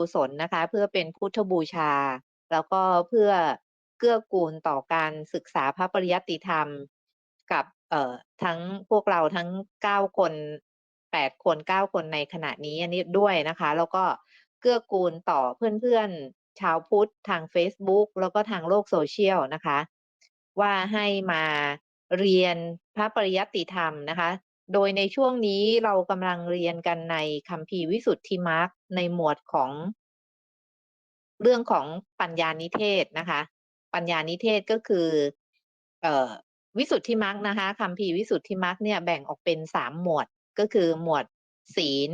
กุศลนะคะ เพื่อเป็นพุทธบูชา แล้วก็เพื่อเกื้อกูลต่อการศึกษาพระปริยัติธรรมกับเอ่อทั้งพวกเราทั้ง9คน8คน9คนในขณะนี้อันนี้ด้วยนะคะ แล้วก็เกื้อกูลต่อเพื่อนๆชาวพุทธทางเฟซบุ๊กแล้วก็ทางโลกโซเชียลนะคะ ว่าให้มาเรียนพระปริยัติธรรมนะคะ โดยในช่วงนี้เรากำลังเรียนกันในคัมภีร์วิสุทธิมรรคในหมวดของ เรื่องของปัญญานิเทศนะคะ ปัญญานิเทศก็คือเอ่อวิสุทธิมรรคนะคะคัมภีร์วิสุทธิมรรคเนี่ยแบ่งออกเป็น3หมวดก็คือหมวดศีล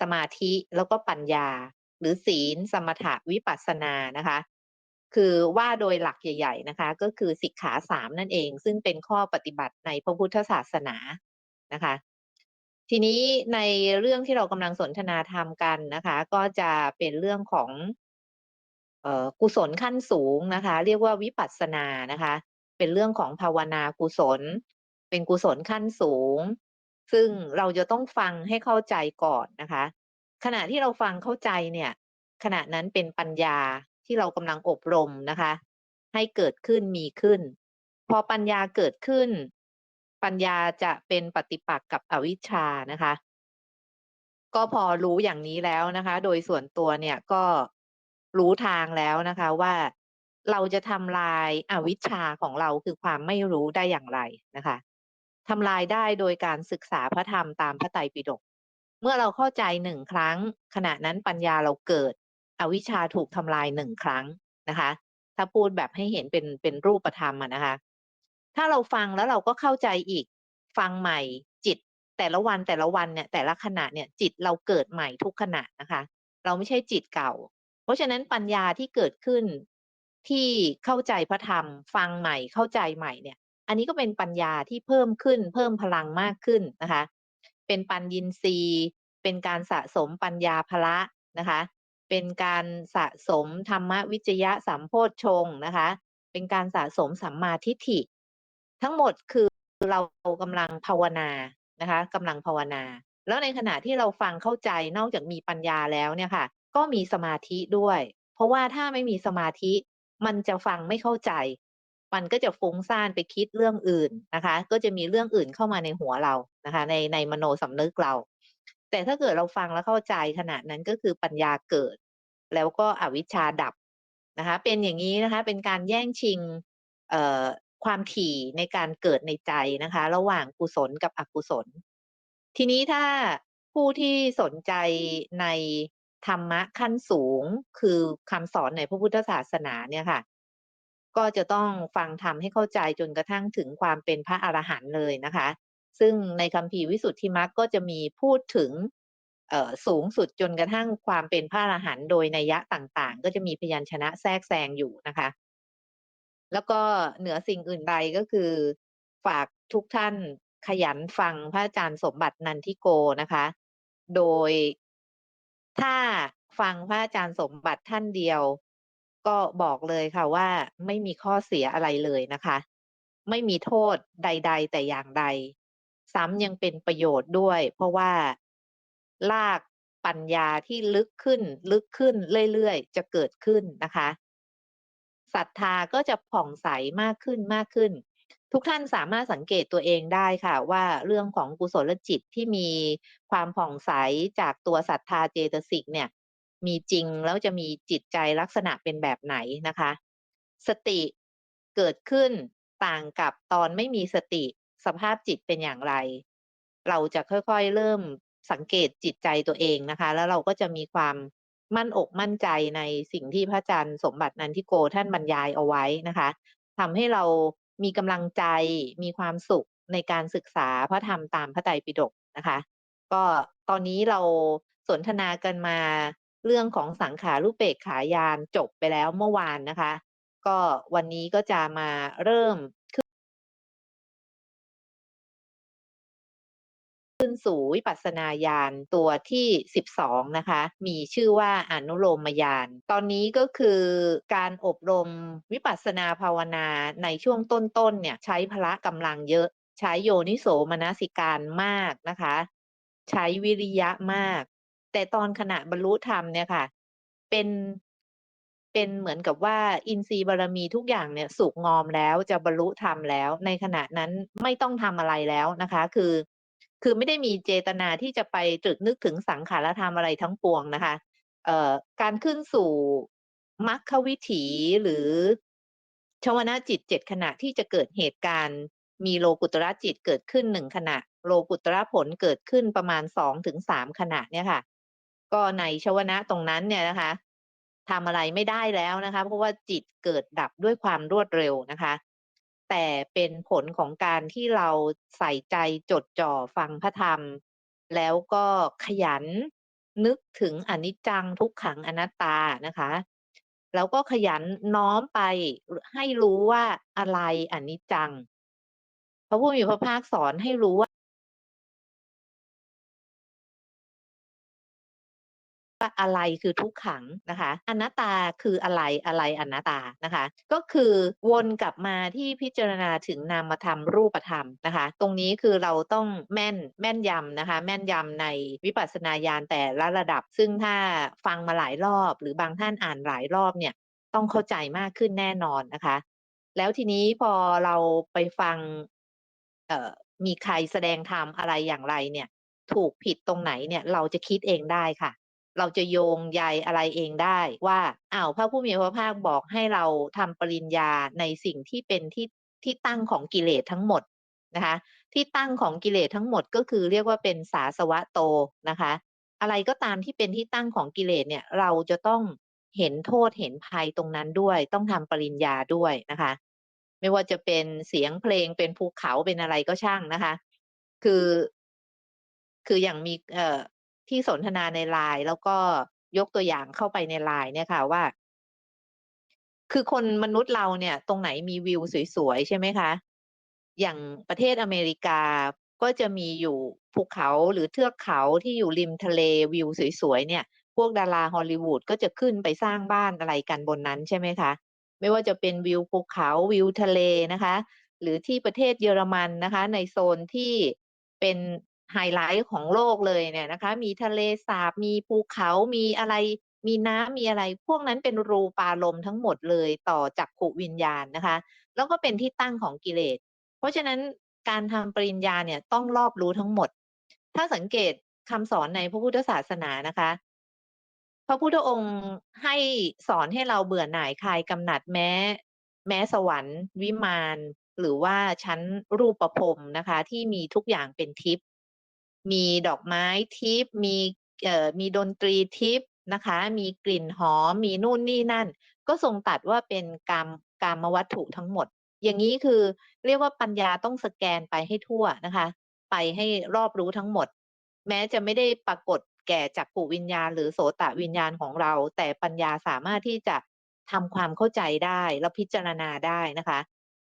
สมาธิแล้วก็ปัญญา หรือศีล สมถะวิปัสสนานะคะ คือว่าโดยหลักใหญ่ ๆนะคะ ก็คือสิกขา3นั่นเอง ซึ่งเป็นข้อปฏิบัติในพระพุทธศาสนา นะคะ ทีนี้ในเรื่องที่เรากำลังสนทนาธรรมกันนะคะ ก็จะเป็นเรื่องของออกุศลขั้นสูงนะคะ เรียกว่าวิปัสสนานะคะ เป็นเรื่องของภาวนากุศล เป็นกุศลขั้นสูง ซึ่งเราจะต้องฟังให้เข้าใจก่อนนะคะ ขณะที่เราฟังเข้าใจเนี่ย ขณะนั้นเป็นปัญญาที่เรากำลังอบรมนะคะ ให้เกิดขึ้นมีขึ้น พอปัญญาเกิดขึ้น ปัญญาจะเป็นปฏิปักษ์กับอวิชชานะคะ ก็พอรู้อย่างนี้แล้วนะคะ โดยส่วนตัวเนี่ยก็รู้ทางแล้วนะคะว่าเราจะทำลายอวิชชาของเราคือความไม่รู้ได้อย่างไรนะคะทำลายได้โดยการศึกษาพระธรรมตามพระไตรปิฎกเมื่อเราเข้าใจ1ครั้ง ขณะนั้นปัญญาเราเกิด อวิชชาถูกทำลาย1ครั้งนะคะ ถ้าพูดแบบให้เห็นเป็นเป็นรูปธรรมอะนะคะ ถ้าเราฟังแล้วเราก็เข้าใจอีก ฟังใหม่จิต แต่ละวันแต่ละวันเนี่ยแต่ละขณะเนี่ยจิตเราเกิดใหม่ทุกขณะนะคะ เราไม่ใช่จิตเก่า เพราะฉะนั้นปัญญาที่เกิดขึ้นที่เข้าใจพระธรรม ฟังใหม่เข้าใจใหม่เนี่ย อันนี้ก็เป็นปัญญาที่เพิ่มขึ้น เพิ่มพลังมากขึ้นนะคะ เป็นปัญญีนีย์เป็นการสะสมปัญญาภละนะคะ เป็นการสะสมธรรมวิจยะสัมโพชฌงนะคะ เป็นการสะสมสัมมาทิฏฐิ ทั้งหมดคือเรากำลังภาวนานะคะกำลังภาวนา แล้วในขณะที่เราฟังเข้าใจนอกจากมีปัญญาแล้วเนี่ยค่ะ ก็มีสมาธิด้วย เพราะว่าถ้าไม่มีสมาธิ มันจะฟังไม่เข้าใจ มันก็จะฟุ้งซ่านไปคิดเรื่องอื่นนะคะ ก็จะมีเรื่องอื่นเข้ามาในหัวเรานะคะ ในในมโนสำนึกเรา แต่ถ้าเกิดเราฟังแล้วเข้าใจขณะนั้นก็คือปัญญาเกิด แล้วก็อวิชชาดับนะคะ เป็นอย่างงี้นะคะ เป็นการแย่งชิง ความถี่ในการเกิดในใจนะคะ ระหว่างกุศลกับอกุศล ทีนี้ถ้าผู้ที่สนใจในธรรมะขั้นสูงคือคำสอนในพระพุทธศาสนาเนี่ยค่ะ ก็จะต้องฟังธรรมให้เข้าใจจนกระทั่งถึงความเป็นพระอรหันต์เลยนะคะ ซึ่งในคัมภีวิสุทธิมรรคก็จะมีพูดถึงเออสูงสุดจนกระทั่งความเป็นพระอรหันต์โดยนัยยะต่างๆ ก็จะมีพยัญชนะแทรกแซงอยู่นะคะ แล้วก็เหนือสิ่งอื่นใดก็คือ ฝากทุกท่านขยันฟังพระอาจารย์สมบัตินันทิโกนะคะ โดยถ้าฟังพระอาจารย์สมบัติท่านเดียว ก็บอกเลยค่ะว่าไม่มีข้อเสียอะไรเลยนะคะ ไม่มีโทษใด ๆ แต่อย่างใด ซ้ำยังเป็นประโยชน์ด้วย เพราะว่ารากปัญญาที่ลึกขึ้น ลึกขึ้นเรื่อยๆ จะเกิดขึ้นนะคะ ศรัทธาก็จะผ่องใสมากขึ้นมากขึ้น ทุกท่านสามารถสังเกตตัวเองได้ค่ะ ว่าเรื่องของกุศลจิตที่มีความผ่องใสจากตัวศรัทธาเจตสิกเนี่ย มีจริงแล้วจะมีจิตใจลักษณะเป็นแบบไหนนะคะ สติเกิดขึ้นต่างกับตอนไม่มีสติสภาพจิตเป็นอย่างไร เราจะค่อยๆเริ่มสังเกตจิตใจตัวเองนะคะ แล้วเราก็จะมีความ มั่นอกมั่นใจในสิ่งที่พระอาจารย์สมบัตินันทิโกท่านบรรยายเอาไว้นะคะทำให้เรามีกำลังใจมีความสุขในการศึกษาพระธรรมตามพระไตรปิฎกนะคะ ก็ตอนนี้เราสนทนากันมาเรื่องของสังขารุปเปกขายานจบไปแล้วเมื่อวานนะคะ ก็วันนี้ก็จะมาเริ่ม ขึ้นสู่วิปัสสนาญาณตัวที่ 12 นะคะ มีชื่อว่าอนุโลมญาณตอนนี้ก็คือการอบรมวิปัสสนาภาวนาในช่วงต้นๆเนี่ยใช้พละกำลังเยอะ ใช้โยนิโสมนสิการมากนะคะ ใช้วิริยะมาก แต่ตอนขณะบรรลุธรรมเนี่ยค่ะ เป็นเป็นเหมือนกับว่าอินทรีย์บารมีทุกอย่างเนี่ยสุกงอมแล้วจะบรรลุธรรมแล้ว ในขณะนั้นไม่ต้องทำอะไรแล้วนะคะ คือ คือไม่ได้มีเจตนาที่จะไปตรึกนึกถึงสังขารธรรมอะไรทั้งปวงนะคะเอ่อการขึ้นสู่มรรควิถีหรือชวนะจิต7ขณะที่จะเกิดเหตุการณ์ มีโลกุตระจิตเกิดขึ้น1ขณะ โลกุตระผลเกิดขึ้นประมาณ2-3ขณะเนี่ยค่ะ ก็ในชวนะตรงนั้นเนี่ยนะคะทำอะไรไม่ได้แล้วนะคะ เพราะว่าจิตเกิดดับด้วยความรวดเร็วนะคะ แต่เป็นผลของการที่เราใส่ใจจดจ่อฟังพระธรรม แล้วก็ขยันนึกถึงอนิจจังทุกขังอนัตตานะคะ แล้วก็ขยันน้อมไปให้รู้ว่าอะไรอนิจจังพระผู้มีพระภาคสอนให้รู้ว่า ว่าอะไรคือทุกขังนะคะอนัตตาคืออะไรอะไรอนัตตานะคะ ก็คือวนกลับมาที่พิจารณาถึงนามธรรมรูปธรรมนะคะ ตรงนี้คือเราต้องแม่นแม่นยำนะคะ แม่นยำในวิปัสสนาญาณแต่ละระดับ ซึ่งถ้าฟังมาหลายรอบ หรือบางท่านอ่านหลายรอบเนี่ยต้องเข้าใจมากขึ้นแน่นอนนะคะ แล้วทีนี้พอเราไปฟังเอ่อมีใครแสดงธรรมอะไรอย่างไรเนี่ย ถูกผิดตรงไหนเนี่ย เราจะคิดเองได้ค่ะ เราจะโยงใยอะไรเองได้ว่าอ้าวพระผู้มีพระภาคบอกให้เราทำปริญญาในสิ่งที่เป็นที่ที่ตั้งของกิเลสทั้งหมดนะคะ ที่ตั้งของกิเลสทั้งหมดก็คือเรียกว่าเป็นสาสวะโตนะคะ อะไรก็ตามที่เป็นที่ตั้งของกิเลสเนี่ยเราจะต้องเห็นโทษเห็นภัยตรงนั้นด้วย ต้องทำปริญญาด้วยนะคะ ไม่ว่าจะเป็นเสียงเพลงเป็นภูเขาเป็นอะไรก็ช่างนะคะ คือ คืออย่างมีเอ่อ ที่สนทนาใน LINE แล้วก็ยกตัวอย่างเข้าไปใน LINE เนี่ยค่ะว่า คือคนมนุษย์เราเนี่ย ตรงไหนมีวิวสวยๆ ใช่ไหมคะ อย่างประเทศอเมริกาก็จะมีอยู่ภูเขาหรือเทือกเขาที่อยู่ริมทะเลวิวสวยๆเนี่ย พวกดาราฮอลลีวูดก็จะขึ้นไปสร้างบ้านอะไรกันบนนั้นใช่ไหมคะไม่ว่าจะเป็นวิวภูเขาวิวทะเลนะคะ หรือที่ประเทศเยอรมันนะคะ ในโซนที่เป็น ไฮไลต์ของโลกเลยเนี่ยนะคะ มีทะเลสาบ มีภูเขา มีอะไร มีน้ำมีอะไร พวกนั้นเป็นรูปารมณ์ทั้งหมดเลยต่อจักขุวิญญาณนะคะ แล้วก็เป็นที่ตั้งของกิเลส เพราะฉะนั้นการทำปริญญาเนี่ยต้องรอบรู้ทั้งหมด ถ้าสังเกตคำสอนในพระพุทธศาสนานะคะ พระพุทธองค์ให้สอนให้เราเบื่อหน่ายคลายกำหนัดแม้ แม้สวรรค์ วิมานหรือว่าชั้นรูปภพนะคะ ที่มีทุกอย่างเป็นทิพย์ มีดอกไม้ทิพมีเอ่อมีดนตรีทิพนะคะ มีกลิ่นหอม มีนู่นนี่นั่น ก็ทรงตรัสว่าเป็นกามกามวัตถุทั้งหมด อย่างงี้คือเรียกว่าปัญญาต้องสแกนไปให้ทั่วนะคะ ไปให้รอบรู้ทั้งหมด แม้จะไม่ได้ปรากฏแก่จักขุวิญญาณ หรือโสตวิญญาณของเรา แต่ปัญญาสามารถที่จะทำความเข้าใจได้ และพิจารณาได้นะคะ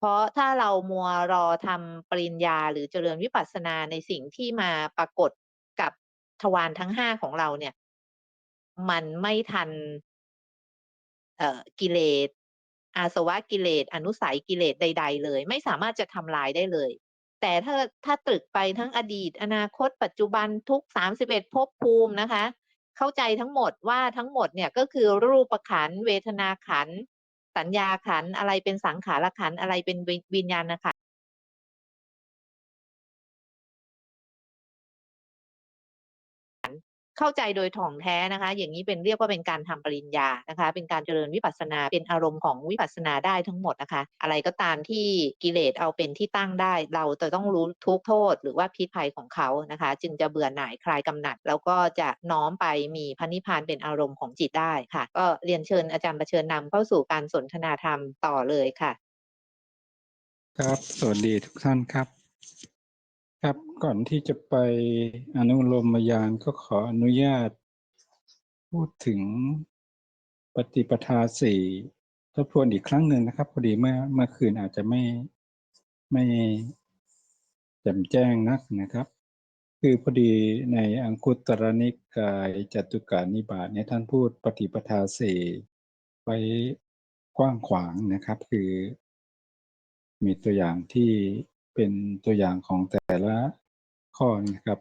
เพราะถ้าเรามัวรอทำปริญญาหรือเจริญวิปัสสนาในสิ่งที่มาปรากฏกับทวารทั้ง5ของเราเนี่ย มันไม่ทัน เอ่อกิเลสอาสวะกิเลสอนุสัยกิเลสใด ๆ เลย ไม่สามารถจะทำลายได้เลย แต่ถ้าถ้าตรึกไปทั้งอดีต อนาคต ปัจจุบันทุก31ภพภูมินะคะ เข้าใจทั้งหมดว่าทั้งหมดเนี่ยก็คือรูปขันเวทนาขัน สัญญาขันอะไรเป็นสังขารขันอะไรเป็นวิญญาณนะคะ เข้าใจโดยถ่องแท้นะคะ อย่างงี้เป็นเรียกว่าเป็นการทำปริญญานะคะ เป็นการเจริญวิปัสนาเป็นอารมณ์ของวิปัสนาได้ทั้งหมดนะคะ อะไรก็ตามที่กิเลสเอาเป็นที่ตั้งได้ เราจะต้องรู้ทุกโทษ หรือว่าพิษภัยของเขานะคะ จึงจะเบื่อหน่ายคลายกำหนัด แล้วก็จะน้อมไปมีพระนิพพานเป็นอารมณ์ของจิตได้ค่ะ ก็เรียนเชิญอาจารย์ประเชิญนำเข้าสู่การสนทนาธรรมต่อเลยค่ะ ครับ สวัสดีทุกท่านครับ ครับก่อนที่จะไปอนุโลมญาณก็ขออนุญาต พูดถึงปฏิปทา4ทบทวนอีกครั้งหนึ่งนะครับพอดีเมื่อเมื่อคืนอาจจะไม่ไม่แจ่มแจ้งนักนะครับ คือพอดีในอังคุตรนิกายจตุกานิบาตเนี่ยท่านพูดปฏิปทา4ไว้กว้างขวางนะครับ คือ มีตัวอย่างที่ เป็นตัวอย่างของแต่ละข้อนะครับ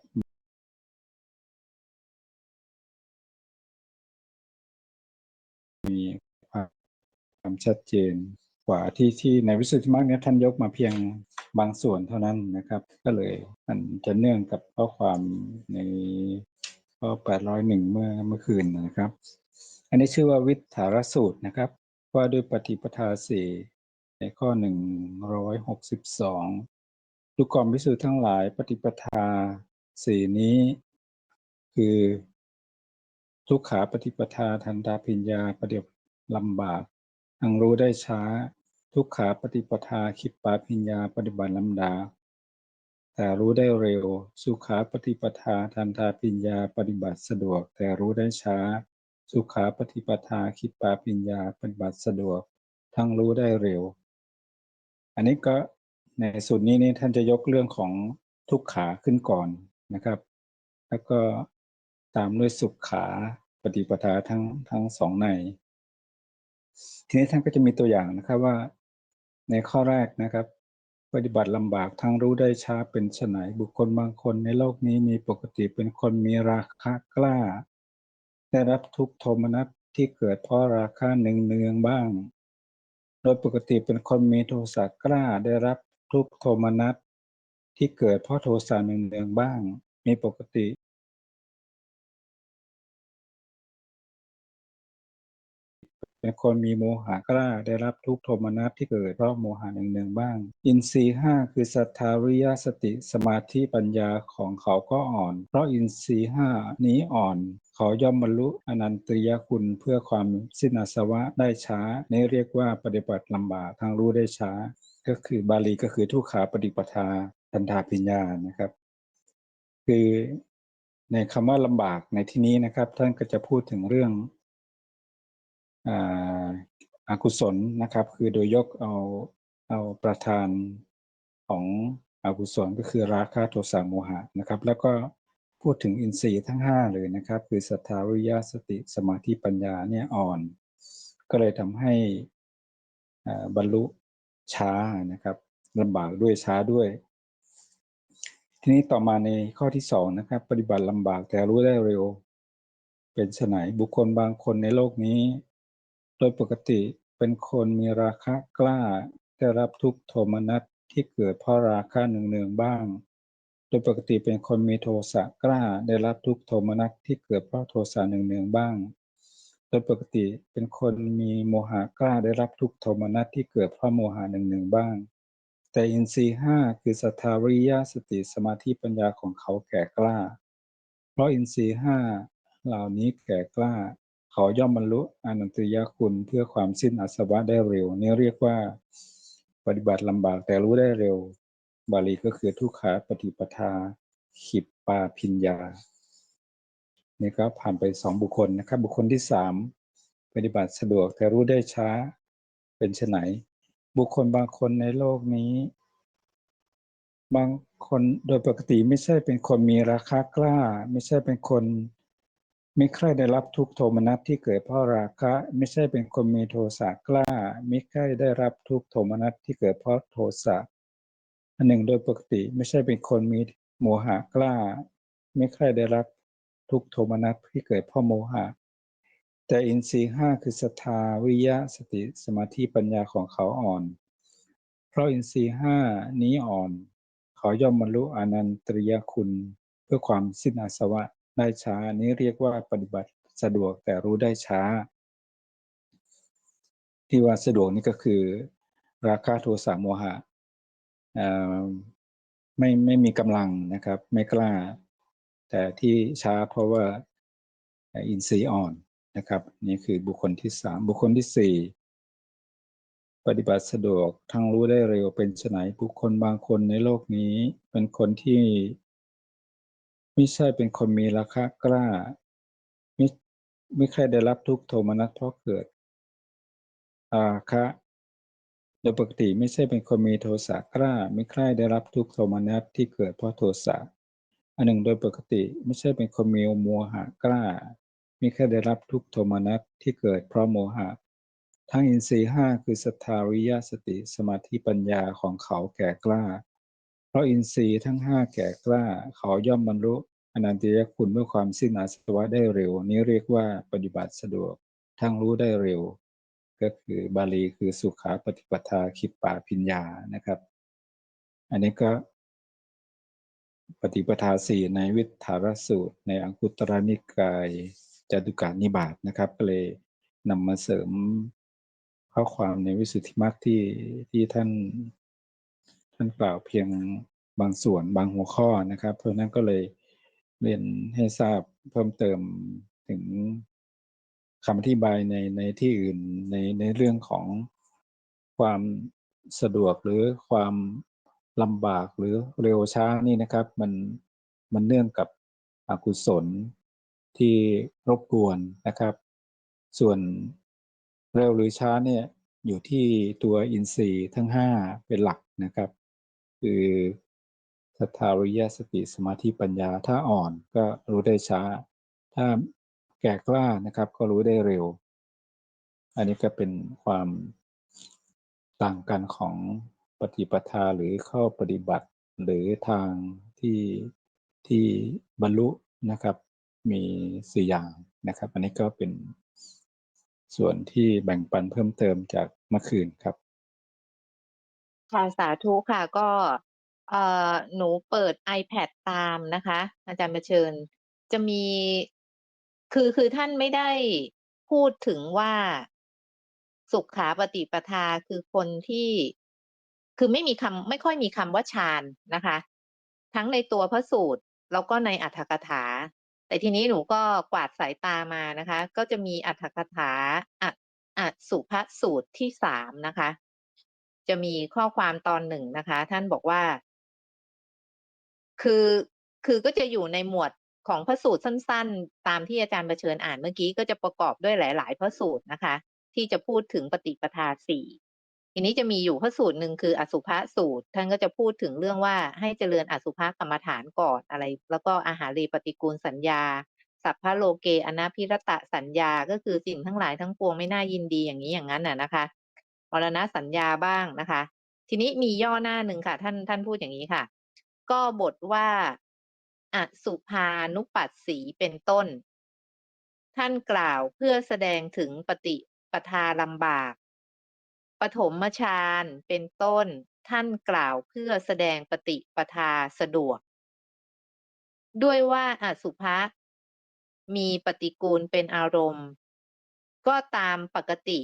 มีความชัดเจนกว่าที่ที่ในวิสุทธิมรรคเนี่ยท่านยกมาเพียงบางส่วนเท่านั้นนะครับ ก็เลยมันจะเนื่องกับข้อความในข้อ801 เมื่อเมื่อคืนนะครับ อันนี้ชื่อว่าวิถารสูตรนะครับ ว่าด้วยปฏิปทาสี่ในข้อ 162 ทุกกรมวิสุทธ์ทั้งหลายปฏิปทาสี่นี้ คือทุกขาปฏิปทาทันตาปิญญาปฏิบัติลำบากทังรู้ได้ช้า ทุกขาปฏิปทาคิปปาปิญญาปฏิบัติลำดา แต่รู้ได้เร็ว สุขาปฏิปทาทันตาปิญญาปฏิบัติสะดวก แต่รู้ได้ช้า สุขาปฏิปทาคิปปาปิญญาปฏิบัติสะดวก ทั้งรู้ได้เร็ว อันนี้ก็ ในสูตรนี้นี่ท่านจะยกเรื่องของทุกขาขึ้นก่อนนะครับ แล้วก็ตามด้วยสุขขาปฏิปทาทั้งทั้งสองใน ทีนี้ท่านก็จะมีตัวอย่างนะครับว่า ในข้อแรกนะครับ ปฏิบัติลำบากทั้งรู้ได้ช้าเป็นไฉนบุคคลบางคนในโลกนี้มีปกติเป็นคนมีราคะกล้า ได้รับทุกโทมนัสที่เกิดเพราะราคะหนึ่งเนืองบ้าง โดยปกติเป็นคนมีโทสะกล้าได้รับ ทุกโทมนัสที่เกิดเพราะโทสะหนึ่งเนืองบ้าง มีปกติเป็นคนมีโมหะกล้าได้รับทุกโทมนัสที่เกิดเพราะโมหะหนึ่งหนึ่งบ้าง อินทรีห้าคือศรัทธาวิยาสติสมาธิปัญญาของเขาก็อ่อน เพราะอินทรีห้านี้อ่อน เขาย่อมบรรลุอนันตริยคุณเพื่อความสิ้นอาสวะได้ช้านี่เรียกว่าปฏิบัติลำบากทางรู้ได้ช้า ก็คือบาลีก็คือทุกขาปฏิปทาทันทาปิญญานะครับ คือในคำว่าลำบากในที่นี้นะครับ ท่านก็จะพูดถึงเรื่องอากุศลนะครับ คือโดยยกเอาเอาประธานของอกุศลก็คือราคะโทสะโมหะนะครับ แล้วก็พูดถึงอินทรีย์ทั้ง 5 เลยนะครับ คือศรัทธาวิยาสติสมาธิปัญญาเนี่ยอ่อน ก็เลยทำให้บรรลุ ช้านะครับลำบากด้วยช้าด้วย ทีนี้ต่อมาในข้อที่สองนะครับ ปฏิบัติลำบากแต่รู้ได้เร็ว เป็นไฉนบุคคลบางคนในโลกนี้ โดยปกติเป็นคนมีราคะกล้าได้รับทุกโทมนัสที่เกิดเพราะราคะหนึ่งเนืองบ้าง โดยปกติเป็นคนมีโทสะกล้าได้รับทุกโทมนัสที่เกิดเพราะโทสะหนึ่งเนืองบ้าง โดยปกติเป็นคนมีโมหะกล้าได้รับทุกโทมนัสที่เกิดเพราะโมหะหนึ่งเนืองบ้าง แต่อินทรีห้าคือสัทธาวิยาสติสมาธิปัญญาของเขาแก่กล้า เพราะอินทรีห้าเหล่านี้แก่กล้า เขาย่อมบรรลุอนันตยคุณเพื่อความสิ้นอาสวะได้เร็ว นี่เรียกว่า ปฏิบัติลำบากแต่รู้ได้เร็ว บาลีก็คือทุกขาปฏิปทา ขิปปาพิญญา นี่ก็ผ่านไปสองบุคคลนะครับ บุคคลที่สามปฏิบัติสะดวกแต่รู้ได้ช้าเป็นไฉนบุคคลบางคนในโลกนี้ บางคนโดยปกติไม่ใช่เป็นคนมีราคากล้า ไม่ใช่เป็นคนไม่ใครได้รับทุกโทมนัสที่เกิดเพราะราคะ ไม่ใช่เป็นคนมีโทสะกล้า ไม่ใครได้รับทุกโทมนัสที่เกิดเพราะโทสะอันหนึ่งโดยปกติไม่ใช่เป็นคนมีโมหะกล้า ไม่ใครได้รับ ทุกโทมนัสที่เกิดพราะโมหะ แต่อินทรีย์ห้าคือศรัทธาวิยะสติสมาธิปัญญาของเขาอ่อน เพราะอินทรีย์ห้านี้อ่อน เขาย่อมบรรลุอนันตริยคุณเพื่อความสิ้นอาสวะได้ช้านี้เรียกว่าปฏิบัติสะดวกแต่รู้ได้ช้า ที่ว่าสะดวกนี่ก็คือ ราคาโทสะโมหะไม่ไม่มีกำลังนะครับ ไม่กล้า แต่ที่ช้าเพราะว่าอินทรีย์อ่อนนะครับนี่คือบุคคลที่สามบุคคลที่สี่ปฏิบัติสะดวกทั้งรู้ได้เร็วเป็นไนบุคคลบางคนในโลกนี้เป็นคนที่ไม่ใช่เป็นคนมีราคะกล้าไม่ไม่ใครได้รับทุกโทมนัสเพราะเกิดอาคะโดยปกติไม่ใช่เป็นคนมีโทสะกล้า ไม่ใครได้รับทุกโทมนัสที่เกิดเพราะโทสะ อันหนึ่งโดยปกติไม่ใช่เป็นคนมีโมหะกล้าม่ใครได้รับทุกโทมนัสที่เกิดเพราะโมหะ ทั้งอินทรีห้าคือสทาวิยาสติสมาธิปัญญาของเขาแก่กล้า เพราะอินทรีย์ทั้งห้าแก่กล้า เขาย่อมบรรลุอนันตยคุณเมื่อความสิ้นอาสวะได้เร็ว นี้เรียกว่าปฏิบัติสะดวกทั้งรู้ได้เร็ว ก็คือบาลีคือสุขาปฏิปทาคิปปาพิญญานะครับ อันนี้ก็ ปฏิปทาสี่ในวิทารสูตร ในอังคุตรนิกายจตุการนิบาตนะครับก็เลยนำมาเสริมข้อความในวิสุทธิมรรคที่ที่ท่าน ท่านกล่าวเพียงบางส่วนบางหัวข้อนะครับ เพราะนั้นก็เลยเรียนให้ทราบเพิ่มเติมถึงคำอธิบายในในที่อื่นในในเรื่องของความสะดวกหรือความ ลำบากหรือเร็วช้านี่นะครับ มันมันเนื่องกับอกุศลที่รบกวนนะครับ ส่วนเร็วหรือช้าเนี่ยอยู่ที่ตัวอินทรีย์ทั้งห้าเป็นหลักนะครับ คือศรัทธาริยสติสมาธิปัญญาถ้าอ่อนก็รู้ได้ช้า ถ้าแก่กล้านะครับ ก็รู้ได้เร็ว อันนี้ก็เป็นความต่างกันของ ปฏิปทาหรือข้อปฏิบัติหรือทางที่ที่บรรลุนะครับ มีสี่อย่างนะครับ อันนี้ก็เป็นส่วนที่แบ่งปันเพิ่มเติมจากเมื่อคืนครับ ค่ะสาธุค่ะก็เอ่อหนูเปิด iPad ตามนะคะ อาจารย์มาเชิญ จะมีคือคือท่านไม่ได้พูดถึงว่าสุขาปฏิปทาคือคนที่ คือไม่มีคำไม่ค่อยมีคำว่าฌานนะคะ ทั้งในตัวพระสูตรแล้วก็ในอัตถกถา แต่ทีนี้หนูก็กวาดสายตามานะคะ ก็จะมีอัตถกถาออสุภสูตรที่สามนะคะ จะมีข้อความตอนหนึ่งนะคะ ท่านบอกว่า คือคือก็จะอยู่ในหมวดของพระสูตรสั้น ๆ ตามที่อาจารย์ประเชิญอ่านเมื่อกี้ก็จะประกอบด้วยหลาย ๆ พระสูตรนะคะ ที่จะพูดถึงปฏิปทาสี่ ทีนี้จะมีอยู่พระสูตรหนึ่งคืออสุภะสูตร ท่านก็จะพูดถึงเรื่องว่าให้เจริญอสุภะกรรมฐานก่อนอะไร แล้วก็อาหารีปฏิกูลสัญญา สัพพะโลเกอนาพิรตะสัญญาก็คือสิ่งทั้งหลายทั้งปวงไม่น่ายินดีอย่างนี้อย่างนั้นน่ะนะคะมรณะสัญญาบ้างนะคะ ทีนี้มีย่อหน้าหนึ่งค่ะ ท่านท่านพูดอย่างนี้ค่ะ ก็บทว่าอสุภานุปัสสีเป็นต้น ท่านกล่าวเพื่อแสดงถึงปฏิปทาลำบาก ปฐมฌานเป็นต้นท่านกล่าวเพื่อแสดงปฏิปทาสะดวก ด้วยว่าอสุภะมีปฏิกูลเป็นอารมณ์ ก็ตามปกติ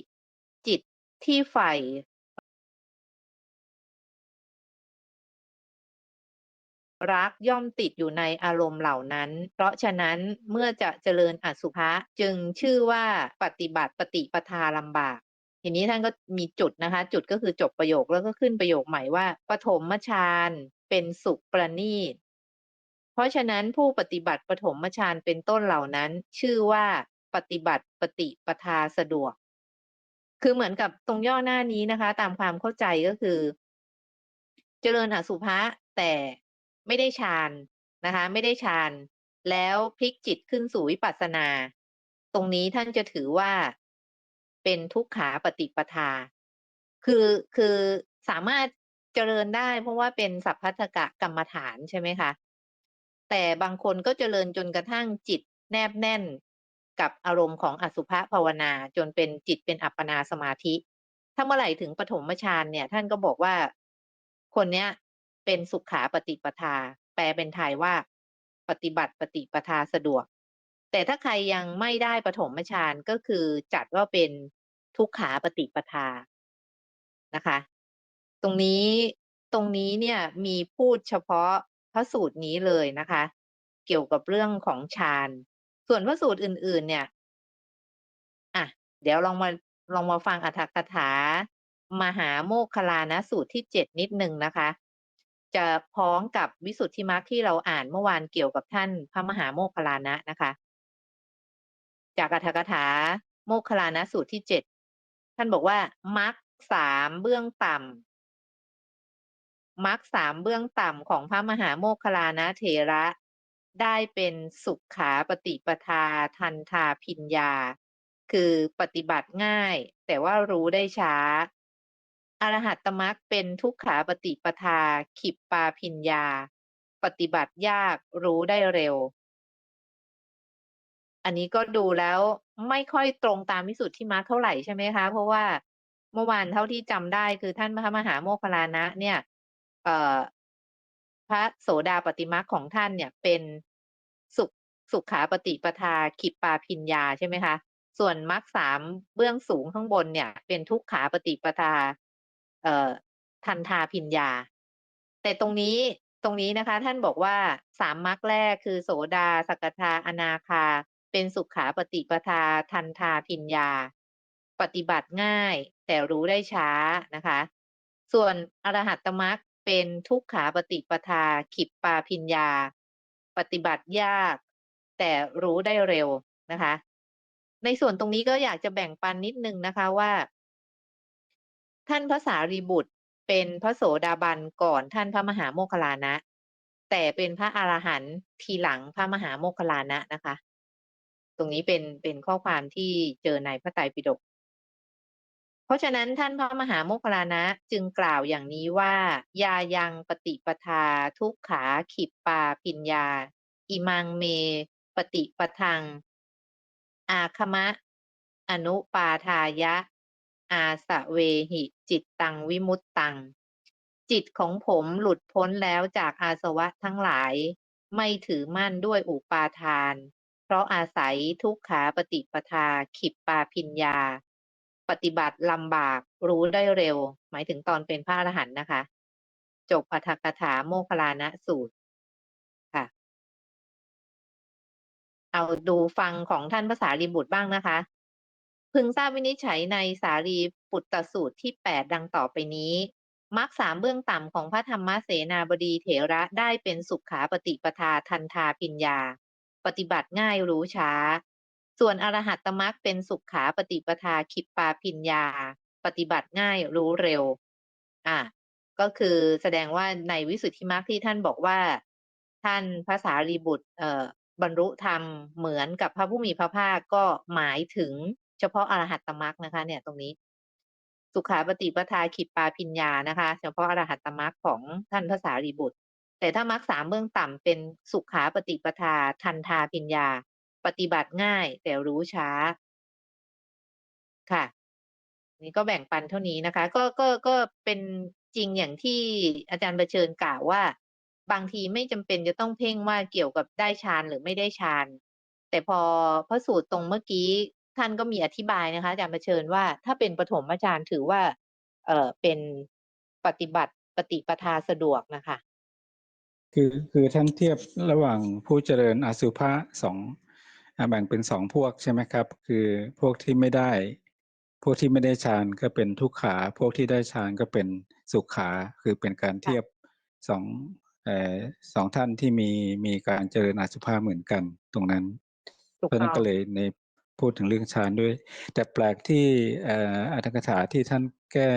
จิตที่ใฝ่รักย่อมติดอยู่ในอารมณ์เหล่านั้น เพราะฉะนั้นเมื่อจะเจริญอสุภะจึงชื่อว่าปฏิบัติปฏิปทาลำบาก ทีนี้ท่านก็มีจุดนะคะ จุดก็คือจบประโยคแล้วก็ขึ้นประโยคใหม่ว่าปฐมฌานเป็นสุขประณีตเพราะฉะนั้นผู้ปฏิบัติปฐมฌานเป็นต้นเหล่านั้น ชื่อว่าปฏิบัติปฏิปทาสะดวก คือเหมือนกับตรงย่อหน้านี้นะคะ ตามความเข้าใจก็คือ เจริญอสุภะแต่ไม่ได้ฌานนะคะ ไม่ได้ฌานแล้วพลิกจิตขึ้นสู่วิปัสสนา ตรงนี้ท่านจะถือว่า เป็นทุกขาปฏิปทา คือคือสามารถเจริญได้ เพราะว่าเป็นสัพพัทธกะกรรมฐานใช่ไหมคะ แต่บางคนก็เจริญจนกระทั่งจิตแนบแน่นกับอารมณ์ของอสุภะภาวนาจนเป็นจิตเป็นอัปปนาสมาธิ ถ้าเมื่อไหร่ถึงปฐมฌานเนี่ย ท่านก็บอกว่าคนเนี้ยเป็นสุขขาปฏิปทา แปลเป็นไทยว่า ปฏิบัติปฏิปทาสะดวก แต่ถ้าใครยังไม่ได้ปฐมฌานก็คือจัดว่าเป็น ทุกขาปฏิปทานะคะ ตรงนี้ตรงนี้เนี่ยมีพูดเฉพาะพระสูตรนี้เลยนะคะ เกี่ยวกับเรื่องของฌานส่วนพระสูตรอื่น ๆ เนี่ยอะเดี๋ยวลองมาลองมาฟังอัตถกถามหาโมคคลานะสูตรที่เจ็ดนิดหนึ่งนะคะ จะพ้องกับวิสุทธิมรรคที่เราอ่านเมื่อวานเกี่ยวกับท่านพระมหาโมคคลานะนะคะ จากอัตถกถาโมคคลานะสูตรที่เจ็ด ท่านบอกว่ามรคสามเบื้องต่ำมรคสามเบื้องต่ำของพระมหาโมคคลานะเถระ ได้เป็นสุขขาปฏิปทาทันทาพิญญา คือปฏิบัติง่าย แต่ว่ารู้ได้ช้าอรหัตตมรรคเป็นทุกขาปฏิปทา ขิปปาพิญญา ปฏิบัติยากรู้ได้เร็ว อันนี้ก็ดูแล้วไม่ค่อยตรงตามวิสุทธิมรรคเท่าไหร่ใช่ไหมคะ เพราะว่าเมื่อวานเท่าที่จำได้คือท่านพระมหาโมคคลานะ เนี่ย เอ่อพระโสดาปัตติมรรคของท่านเนี่ยเป็นสุขสุขาปฏิปทาขิปปาพิญญาใช่ไหมคะ ส่วนมรรคสามเบื้องสูงข้างบนเนี่ย เป็นทุกขาปฏิปทา เอ่อทันทาพิญญา แต่ตรงนี้ตรงนี้นะคะ ท่านบอกว่าสามมรรคแรกคือโสดาสกทาอนาคา เป็นสุขาปฏิปทาทันทาพิญญา ปฏิบัติง่าย แต่รู้ได้ช้านะคะ ส่วนอรหัตตมรรคเป็นทุกขาปฏิปทาขิปปาพิญญา ปฏิบัติยาก แต่รู้ได้เร็วนะคะ ในส่วนตรงนี้ก็อยากจะแบ่งปันนิดนึงนะคะว่า ท่านพระสารีบุตรเป็นพระโสดาบันก่อนท่านพระมหาโมคคลานะ แต่เป็นพระอรหันต์ทีหลังพระมหาโมคคลานะนะคะ ตรงนี้เป็นเป็นข้อความที่เจอในพระไตรปิฎกเพราะฉะนั้นท่านพระมหาโมคคลานะจึงกล่าวอย่างนี้ว่ายายังปฏิปทาทุกขาขิปปาพิญญา อิมังเม ปฏิปทัง อาคมะ อนุปาทายะ อาสะเวหิ จิตตังวิมุตตัง จิตของผมหลุดพ้นแล้วจากอาสวะทั้งหลาย ไม่ถือมั่นด้วยอุปาทาน เพราะอาศัยทุกขาปฏิปทาขิปปาพิญญา ปฏิบัติลำบากรู้ได้เร็ว หมายถึงตอนเป็นพระอรหันต์นะคะ จบอรรถกถาโมคลานะสูตรค่ะ เอาดูฟังของท่านพระสารีบุตรบ้างนะคะ พึงทราบวินิจฉัยในสารีปุตตสูตรที่8ดังต่อไปนี้มรรคสามเบื้องต่ำของพระธรรมเสนาบดีเถระได้เป็นสุขขาปฏิปทาทันทาพิญญา ปฏิบัติง่ายรู้ช้า ส่วนอรหัตตมรรคเป็นสุขขาปฏิปทาขิปปาพิญญา ปฏิบัติง่ายรู้เร็ว อ่าก็คือแสดงว่าในวิสุทธิมรรคที่ท่านบอกว่า ท่านพระสารีบุตรเอ่อบรรลุธรรมเหมือนกับพระผู้มีพระภาคก็หมายถึงเฉพาะอรหัตตมรรคนะคะ เนี่ยตรงนี้ สุขาปฏิปทาขิปปาพิญญานะคะ เฉพาะอรหัตตมรรคของท่านพระสารีบุตร แต่ถ้ามรรคสามเบื้องต่ำเป็นสุขาปฏิปทา ทันทาพิญญา ปฏิบัติง่ายแต่รู้ช้า ค่ะ นี่ก็แบ่งปันเท่านี้นะคะ ก็ก็ก็เป็นจริงอย่างที่อาจารย์ประเชิญกล่าวว่า บางทีไม่จำเป็นจะต้องเพ่งว่าเกี่ยวกับได้ฌานหรือไม่ได้ฌานแต่พอพระสูตรตรงเมื่อกี้ท่านก็มีอธิบายนะคะอาจารย์ประเชิญว่าถ้าเป็นปฐมฌานถือว่า เออเป็นปฏิบัติปฏิปทาสะดวกนะคะ คือคือท่านเทียบระหว่างผู้เจริญอสุภะ2อ่าแบ่งเป็น2พวกใช่ไหมครับ คือพวกที่ไม่ได้ พวกที่ไม่ได้ฌานก็เป็นทุกขา พวกที่ได้ฌานก็เป็นสุขาคือเป็นการเทียบ2เอ่อ2ท่านที่มีมีการเจริญอสุภะเหมือนกันตรงนั้นถูกเพราะฉะต้นั้อนงก็เลยในพูดถึงเรื่องฌานด้วย แต่แปลกที่เอ่ออรรถกถาที่ท่านแก้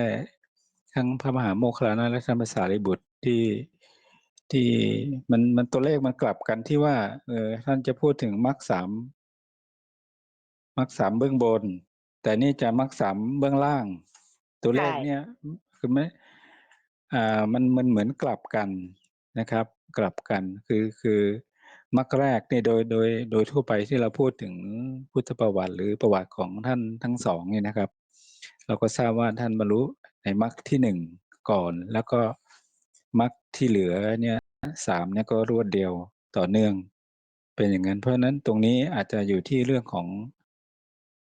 ทั้งพระมหาโมคคัลลานะและท่านพระสารีบุตรที่ ที่มันมันตัวเลขมันกลับกันที่ว่า เออท่านจะพูดถึงมรรค3มรรค3เบื้องบน แต่นี่จะมรรค3เบื้องล่าง ตัวเลขเนี่ยคือไม่อ่ามันมันเหมือนกลับกันนะครับ กลับกันคือคือมรรคแรกเนี่ยโดยโดยโดยทั่วไปที่เราพูดถึงพุทธประวัติ หรือประวัติของท่านทั้ง2เนี่ยนะครับ เราก็ทราบว่าท่านบรรลุในมรรคที่1ก่อนแล้วก็ มรรคที่เหลือเนี่ย3เนี่ยก็รวดเดียวต่อเนื่อง เป็นอย่างงั้น เพราะนั้นตรงนี้อาจจะอยู่ที่เรื่องของ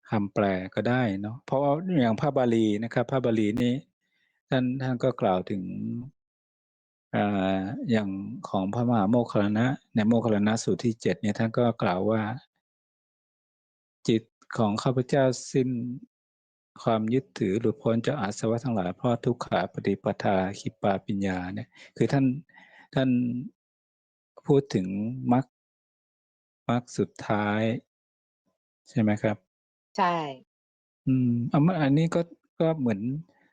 คำแปลก็ได้เนาะเพราะว่าอย่างพระบาลีนะครับพระบาลีนี้ท่านท่านก็กล่าวถึงออย่างของพระมหาโมคคลนะในโมคคลนะสูตรที่7เนี่ยท่านก็กล่าวว่า จิตของข้าพเจ้าสิ้น ความยึดถือหลุดพ้นจากอาสวะทั้งหลายเพราะทุกขาปฏิปทาขิปปาพิญญาเนี่ย คือท่านท่านพูดถึงมรรคมรรคสุดท้าย ใช่ไหมครับ?ใช่ อืมอามอันนี้ก็ก็เหมือน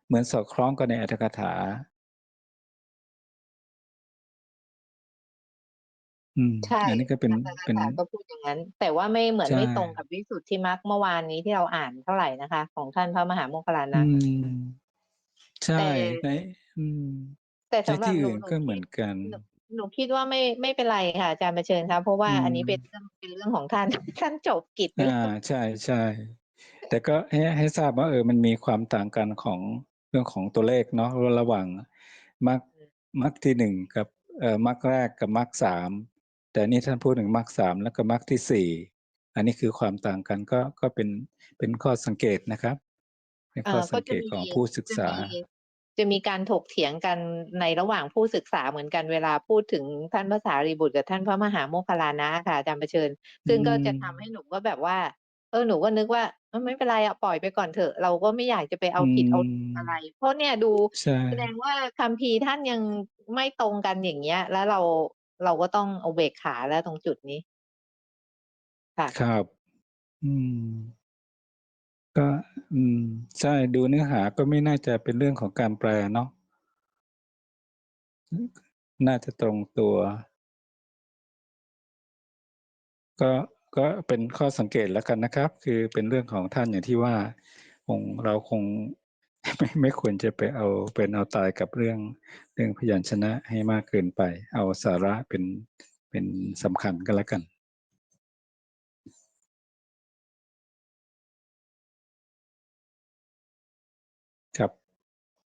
เหมือนสอดคล้องกันในอรรถกถา อืม ใช่อันนี้ก็เป็นอรรถกเป็นถาก็พูดอย่างงั้น แต่ว่าไม่เหมือนใช่ไม่ตรงกับวิสุทธิมรรคเมื่อวานนี้ที่เราอ่านเท่าไรนะคะ ของท่านพระมหาโมคคัลลาอืนะ ม ใช่ แต่ ใน อืม แต่ในสำหรัที่บหนูอื่นหนูก็เหคิมือด นกัน หนูหนูคิดว่าไม่ไม่เป็นไรค่ะอาจารย์มาเชิญคะเพราะว่าอืมอันนี้เป็นเรื่องเป็นเรื่องของท่าน ท่านจบกิจไปอ่า แล้ว ใช่ ใช่ แต่ก็ให้ให้ทราบว่า เออ มันมีความต่างกันของเรื่องของตัวเลขเนาะ ระหว่างมรรคมรรคที่หนึ่งกับ เอ่อ มรรคแรกกับมรรคสาม แต่นี่ท่านพูดถึงมรรคสามแล้วก็มรรคที่สี่อันนี้คือความต่างกันก็ก็เป็นเป็นข้อสังเกตนะครับเป็นข้อเอ่อสังเกตก็จะมีของผู้ศึกษาจะมีจะมีการถกเถียงกันในระหว่างผู้ศึกษาเหมือนกันเวลาพูดถึงท่านพระสารีบุตรกับท่านพระมหาโมคคัลลานะค่ะอาจารย์ประเชิญ ซึ่งก็จะอืมทำให้หนูก็แบบว่า เออหนูก็นึกว่าเออไม่เป็นไรอะปล่อยไปก่อนเถอะ เราก็ไม่อยากจะไปเอาผิดเอาถูกอะไร เพราะเนี่ยดูใช่แสดงว่าคัมภีร์ท่านยังไม่ตรงกันอย่างเงี้ย แล้วเรา เราก็ต้องเอาเบรกขาแล้วตรงจุดนี้ ค่ะ ครับ อืม ก็ อืม ใช่ ดูเนื้อหาก็ไม่น่าจะเป็นเรื่องของการแปลเนาะ น่าจะตรงตัว ก็ ก็เป็นข้อสังเกตแล้วกันนะครับ คือเป็นเรื่องของท่านอย่างที่ว่า คง เราคง ไม่ไม่ควรจะไปเอาเป็นเอาตายกับเรื่องเรื่องพยัญชนะให้มากเกินไป เอาสาระเป็นเป็นสำคัญก็แล้วกัน ครับ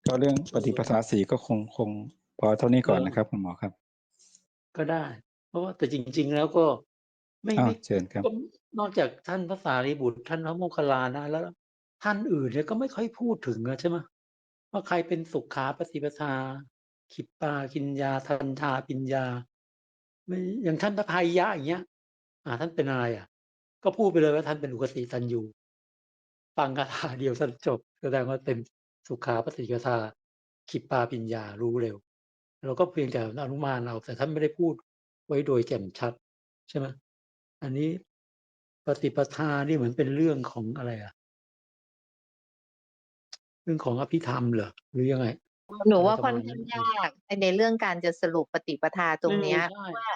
ก็เรื่องปฏิปทาสีก็คงคงพอเท่านี้ก่อนนะครับคุณหมอครับ ก็ได้ เพราะว่าแต่จริง ๆ แล้วก็ไม่อ้าวไม่เชิญครับก็นอกจากท่านพระสารีบุตรท่านพระโมคคัลลานะแล้ว ท่านอื่นเนี่ยก็ไม่ค่อยพูดถึงอะใช่ไหมว่าใครเป็นสุขาปฏิปทา ขิปปากินยาทันทาปิญญาไม่อย่างท่านพระพายยะอย่างเงี้ย อ่า ท่านเป็นอะไรอะ ก็พูดไปเลยว่าท่านเป็นอุกติตันยูฟังคาถาเดียวท่านจบแสดงว่าเป็นสุขาปฏิปทา ขิปปาปิญญารู้เร็วเราก็เพียงแต่อนุมานเอาแต่ท่านไม่ได้พูดไว้โดยแจ่มชัด ใช่ไหมอันนี้ปฏิปทานี่เหมือนเป็นเรื่องของอะไรอะ เรื่องของอภิธรรมเหรอหรือยังไง หนูว่าอะไรปค่ระอนมาณนั้ข้างนยากในเรื่องการจะสรุปปฏิปทาตรงเนี้ยเออใช่ว่า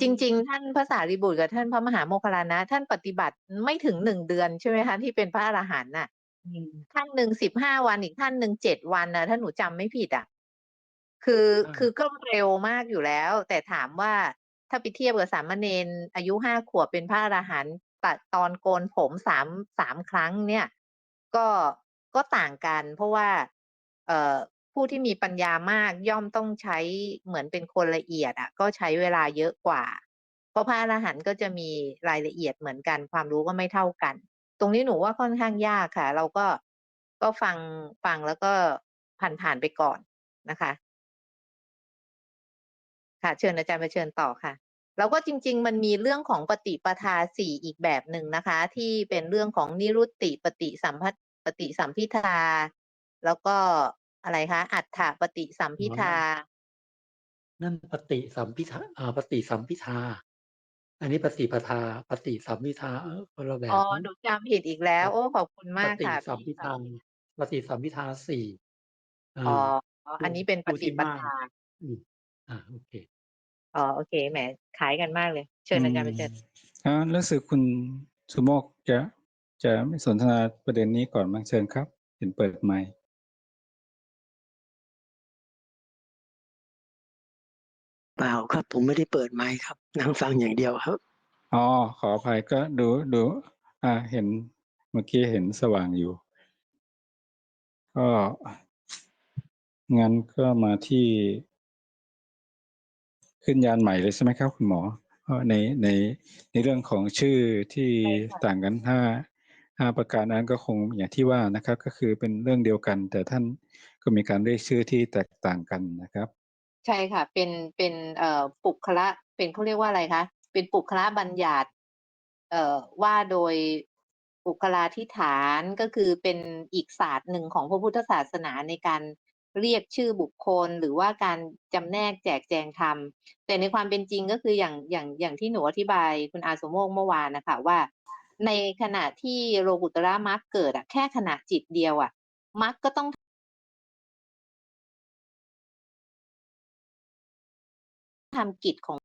จริง ๆ ท่านพระสารีบุตรกับท่านพระมหาโมคคัลลานะ ท่านปฏิบัติไม่ถึงหนึ่งเดือนใช่ไหมคะที่เป็นพระอรหันต์น่ะอืมท่านหนึ่งสิบห้าวันอีกท่านหนึ่งเจ็ดวันนะถ้าหนูจำไม่ผิดอะ คือใช่คือก็เร็วมากอยู่แล้ว แต่ถามว่าถ้าไปเทียบกับสามเณรอายุห้าขวบเป็นพระอรหันต์ตัดตอนโกนผมสามสามครั้งเนี่ย ก็ ก็ต่างกัน เพราะว่า เอ่อ ผู้ที่มีปัญญามากย่อมต้องใช้เหมือนเป็นคนละเอียดอะก็ใช้เวลาเยอะกว่า เพราะพระอรหันต์ก็จะมีรายละเอียดเหมือนกัน ความรู้ก็ไม่เท่ากัน ตรงนี้หนูว่าค่อนข้างยากค่ะ เราก็ ก็ฟัง ฟังแล้วก็ผ่านผ่านๆไปก่อนนะคะ ค่ะ เชิญอาจารย์มาเชิญต่อค่ะ แล้วก็จริง ๆ มันมีเรื่องของปฏิปทาสี่อีกแบบหนึ่งนะคะ ที่เป็นเรื่องของนิรุตติปฏิสัมพัท ปฏิสัมพิทา แล้วก็อะไรคะ อัฏฐปฏิสัมพิทา นั่นปฏิสัมพิทาอ่าปฏิสัมพิทา อันนี้ปฏิปทาปฏิสัมพิทาเออคนละแบบอ๋อมั้งหนูจำผิดอีกแล้ว โอ้ ขอบคุณปมากฏิค่ะสัมพิพี่ทาปฏิสัมพิทาสี่เออ๋อออันนี้เป็นปผู้ฏิที่ปมากทาอืมอ่าโอเคอ๋อโอเคแหมขายกันมากเลย เชิญอาจารย์มาเชิญอ่ารู้สึกคุณสุโมกจะ จะไม่สนทนาประเด็นนี้ก่อนมั้งเชิญครับ เห็นเปิดไมค์เปล่าครับ ผมไม่ได้เปิดไมค์ครับ นั่งฟังอย่างเดียวครับ อ๋อ ขออภัยก็ดูดู อ่า เห็นเมื่อกี้เห็นสว่างอยู่ ก็งั้นก็มาที่ ขึ้นยานใหม่เลยใช่ไหมครับ คุณหมอเพราะในในในเรื่องของชื่อที่ใช่ค่ะต่างกันห้า ห้าประการนั้นก็คงอย่างที่ว่านะครับ ก็คือเป็นเรื่องเดียวกัน แต่ท่านก็มีการเรียกชื่อที่แตกต่างกันนะครับ ใช่ค่ะ เป็นเป็นเอ่อปุคละเป็นเขาเรียกว่าอะไรคะเป็นปุคละบัญญัติเอ่อว่าโดยปุคลาธิฐานก็คือเป็นอีกศาสตร์หนึ่งของพระพุทธศาสนาในการเรียกชื่อบุคคลหรือว่าการจำแนกแจกแจงธรรม แต่ในความเป็นจริงก็คืออย่างอย่างอย่างที่หนูอธิบายคุณอาสมโมกเมื่อวานนะคะว่า ในขณะที่โลกุตระมรรคเกิดอะแค่ขณะจิตเดียวอะมรรคก็ต้องทำกิจของ